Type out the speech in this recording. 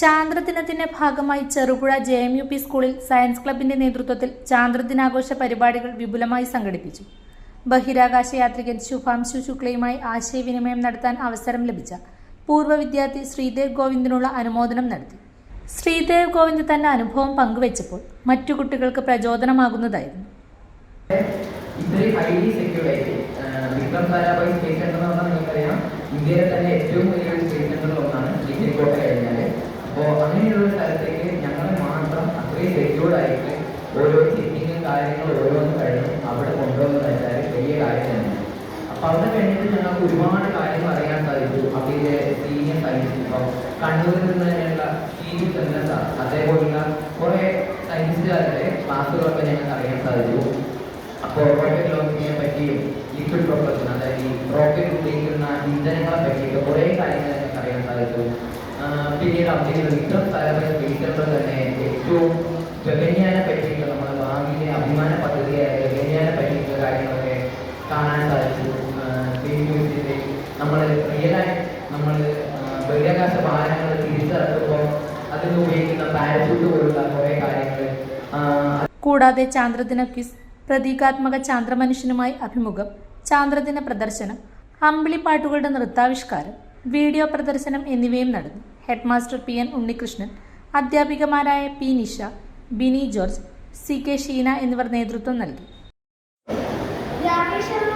ചാന്ദ്രദിനത്തിന്റെ ഭാഗമായി Cherupuzha J M U P സ്കൂളിൽ science ക്ലബിന്റെ നേതൃത്വത്തിൽ ചാന്ദ്രദിനാഘോഷ പരിപാടികൾ വിപുലമായി സംഘടിപ്പിച്ചു. ബഹിരാകാശ യാത്രികൻ ശുഭാംശു ശുക്ലയുമായി ആശയവിനിമയം നടത്താൻ അവസരം ലഭിച്ച പൂർവ വിദ്യാർത്ഥി ശ്രീദേവ് ഗോവിന്ദിനുള്ള അനുമോദനം നടത്തി. ശ്രീദേവ് ഗോവിന്ദ് തന്റെ അനുഭവം പങ്കുവച്ചപ്പോൾ മറ്റു കുട്ടികൾക്ക് പ്രചോദനമാകുന്നതായിരുന്നു. ഇത്രയും ഹൈലി ഏറ്റവും ആയിട്ട് ചെക്കിങ്ങും ഓരോന്ന് കഴിഞ്ഞു അവിടെ കൊണ്ടുവന്ന് വെച്ചാൽ വലിയ കാര്യം തന്നെ അപ്പോൾ അവിടെ കഴിഞ്ഞിട്ട് ഞങ്ങൾക്ക് ഒരുപാട് കാര്യങ്ങൾ അറിയാൻ സാധിച്ചു. അതിലെ സീനിയർ സയൻസ് ഇപ്പം കണ്ണൂരിൽ നിന്ന് തന്നെയുള്ള സീനിയർ സെന്റർ അതേപോലുള്ള കുറേ സയൻസുകാരുടെ ക്ലാസ്സുകളൊക്കെ ഞങ്ങൾക്ക് അറിയാൻ സാധിച്ചു. അപ്പോൾ റോക്കറ്റ് ലോഞ്ചിങ്ങിനെ പറ്റിയും ലിക്വിഡ് പ്രൊപ്പൽഷൻ അതായത് ഈ റോക്കറ്റ് ഉപയോഗിക്കുന്ന ഇന്ധനങ്ങളെ പറ്റിയൊക്കെ കുറേ കാര്യങ്ങൾ ഞങ്ങൾക്ക് അറിയാൻ സാധിച്ചു. പിന്നീട് അവിടെ വിക്രം സാരാഭായ് കാണാൻ സാധിച്ചു നമ്മൾ റിയലായി നമ്മൾ ബഹിരാകാശ വാഹനങ്ങൾ തിരിച്ചിറക്കുമ്പോൾ അതിൽ ഉപയോഗിക്കുന്ന പാരച്യൂട്ട് പോലുള്ള കുറേ കാര്യങ്ങൾ കൂടാതെ ചാന്ദ്രദിന ക്വിസ് പ്രതീകാത്മക ചാന്ദ്രമനുഷ്യനുമായി അഭിമുഖം ചാന്ദ്രദിന പ്രദർശനം അമ്പിളിപ്പാട്ടുകളുടെ നൃത്താവിഷ്കാരം വീഡിയോ പ്രദർശനം എന്നിവയും നടന്നു. Headmaster P N Unnikrishnan അധ്യാപികമാരായ P Nisha Bini George C K Sheena എന്നിവർ നേതൃത്വം നൽകി. Bye.